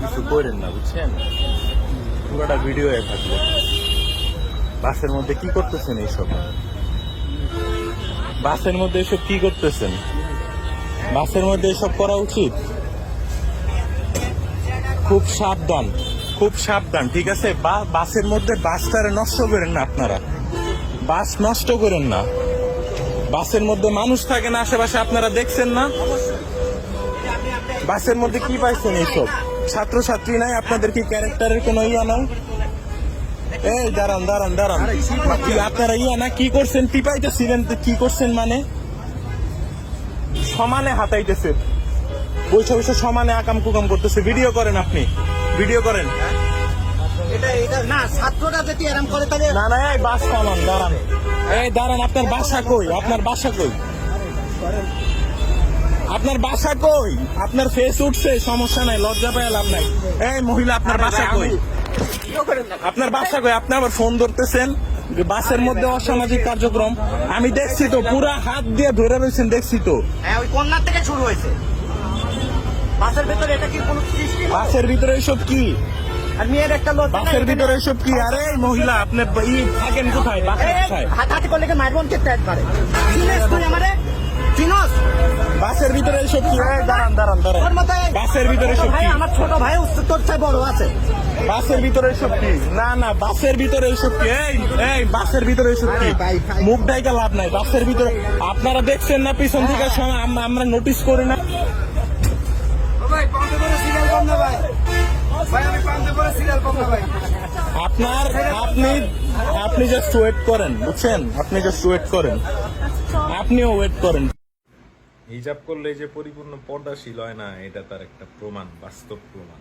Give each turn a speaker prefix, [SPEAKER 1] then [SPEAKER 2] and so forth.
[SPEAKER 1] কিছু করেন না, বুঝছেন? পুরোটা ভিডিও থাকবে। বাসের মধ্যে কি করতেছেন এইসব? বাসের মধ্যে এসব কি করতেছেন? বাসের মধ্যে এসব করা উচিত? খুব সাবধান খুব সাবধান, ঠিক আছে? বাসের মধ্যে বাসটারে নষ্ট করেন না আপনারা। বাস নষ্ট করেন না। বাসের মধ্যে মানুষ থাকে না, আশেপাশে আপনারা দেখছেন না? বাসের মধ্যে কি পাইছেন এইসব? ছাত্রছাত্রী নাই আপনাদের কি ক্যারেক্টারের কোনো ইয়া নাই? এই দাঁড়ান দাঁড়ান দাঁড়ান। কি আপনারা ইয়া না? কি করছেন? টিপাইতেছিলেন তো কি করছেন মানে? সমানে হাতাইতেছে বসে বসে সমানে আকাম কুকাম করতেছে। ভিডিও করেন আপনি। ভিডিও করেন।
[SPEAKER 2] না ছাত্ররা যদি এরম করে তাহলে
[SPEAKER 1] না না এই বাস থামান দাঁড়ান। এই দাঁড়ান আপনার বাসা কই? আপনার বাসা কই? আপনার বাসা কই? আপনার ফেস উঠছে সমস্যা নাই লজ্জা পায় লাভ নাই। এই মহিলা আপনার বাসা কই? আপনার বাসা কই? আপনি আবার ফোন ধরতেছেন? বাসের মধ্যে অসামাজিক কার্যক্রম। আমি দেখছি তো পুরা হাত দিয়ে ধরে রয়েছেন দেখছি তো।
[SPEAKER 2] হ্যাঁ ওই কন্যার থেকে শুরু হয়েছে। বাসের ভেতরে এটা কি কোনো সৃষ্টি
[SPEAKER 1] বাসের ভিতরে এসব কি?
[SPEAKER 2] আর মেয়ের একটা লোক
[SPEAKER 1] বাসের ভিতরে এসব কি? আরে মহিলা আপনি থাকেন কোথায়? বাসা কোথায়?
[SPEAKER 2] হাতাহাতি করলে কি মায়ের বোনকে ট্যাগ করে আমারে চিনস
[SPEAKER 1] বাসের ভিতরে এসব কি? দাঁড়ান দাঁড়ান দাঁড়ান। বাসের ভিতরে সব
[SPEAKER 2] ভাই
[SPEAKER 1] কি?
[SPEAKER 2] আমার ছোট ভাই তোর চেয়ে বড় আছে।
[SPEAKER 1] বাসের ভিতরে এসব কি? না না বাসের ভিতরে এসব কি? এই এই বাসের ভিতরে এসব কি। মুখ ডাইকা লাভ নাই বাসের ভিতরে আপনারা দেখছেন না পিছন থেকে সব- আম- আমরা নোটিস করি না।
[SPEAKER 2] ভাই পান্তে করে সিরিয়াল কম না ভাই। ভাই আমি পান্তে করে সিরিয়াল কম না ভাই।
[SPEAKER 1] আপনার আপনি আপনি জাস্ট ওয়েট করেন বুঝছেন? আপনি জাস্ট ওয়েট করেন। আপনিও ওয়েট করেন। হিজাব করলে যে পরিপূর্ণ পর্দাশীল হয় না এটা তার একটা প্রমাণ বাস্তব প্রমাণ।